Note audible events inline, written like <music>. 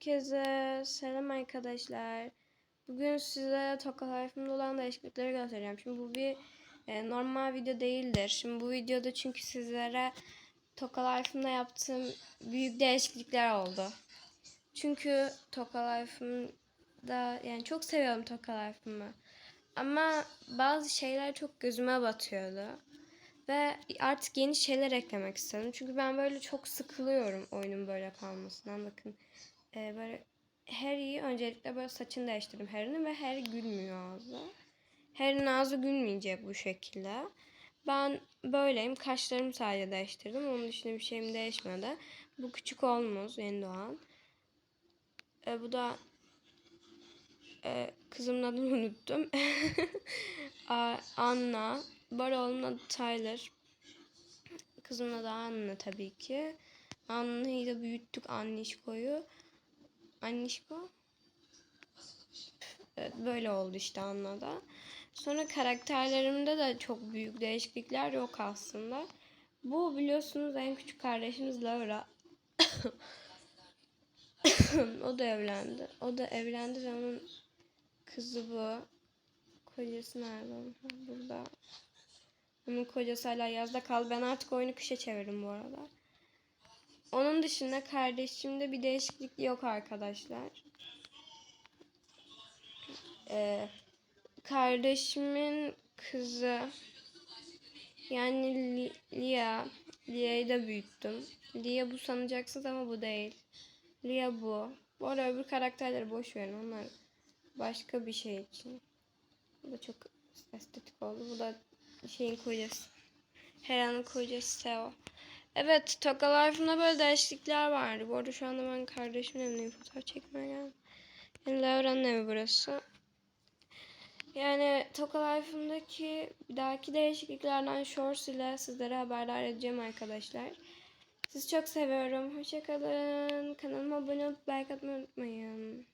Herkese selam arkadaşlar. Bugün size Toka Life'ımda olan değişiklikleri göstereceğim. Şimdi bu bir e, normal video değildir. Şimdi bu videoda çünkü sizlere Toka Life'ımda yaptığım büyük değişiklikler oldu. Çünkü Toka Life'ımda yani çok seviyorum Toka Life'ımı. Ama bazı şeyler çok gözüme batıyordu. Ve artık yeni şeyler eklemek istedim. Çünkü ben böyle çok sıkılıyorum oyunun böyle kalmasından. Bakın e, böyle Harry'i öncelikle böyle saçını değiştirdim Harry'nin ve Harry gülmüyor ağzı. Harry'nin ağzı gülmeyecek bu şekilde. Ben böyleyim. Kaşlarımı sadece değiştirdim. Onun dışında bir şeyim değişmedi. Bu küçük olmaz yeni doğan. E, bu da e, kızımın adını unuttum. <laughs> Anna. Arada oğlumun adı Tyler. Kızımın adı Anna tabii ki. Anna'yı da büyüttük Annişko'yu. Annişko. Evet, böyle oldu işte Anna'da. Sonra karakterlerimde de çok büyük değişiklikler yok aslında. Bu biliyorsunuz en küçük kardeşimiz Laura. <coughs> o da evlendi. O da evlendi ve onun kızı bu. Kocası nerede? Burada. Onun kocası hala yazda kaldı. Ben artık oyunu kışa çevirdim bu arada. Onun dışında kardeşimde bir değişiklik yok arkadaşlar. Ee, kardeşimin kızı yani Li- Lia. Lia'yı da büyüttüm. Lia bu sanacaksınız ama bu değil. Lia bu. Bu arada öbür karakterleri boş verin. Onlar başka bir şey için. Bu da çok estetik oldu. Bu da şeyin kocası. Hera'nın kocası Theo. Evet, Toka Life'ımda böyle değişiklikler vardı. Bu arada şu anda ben kardeşimin evindeyim. Fotoğraf çekmeye geldim. Yani Laura'nın evi burası. Yani Toka Life'ımdaki bir dahaki değişikliklerden Shorts ile sizlere haberdar edeceğim arkadaşlar. Sizi çok seviyorum. Hoşçakalın. Kanalıma abone olup like atmayı unutmayın.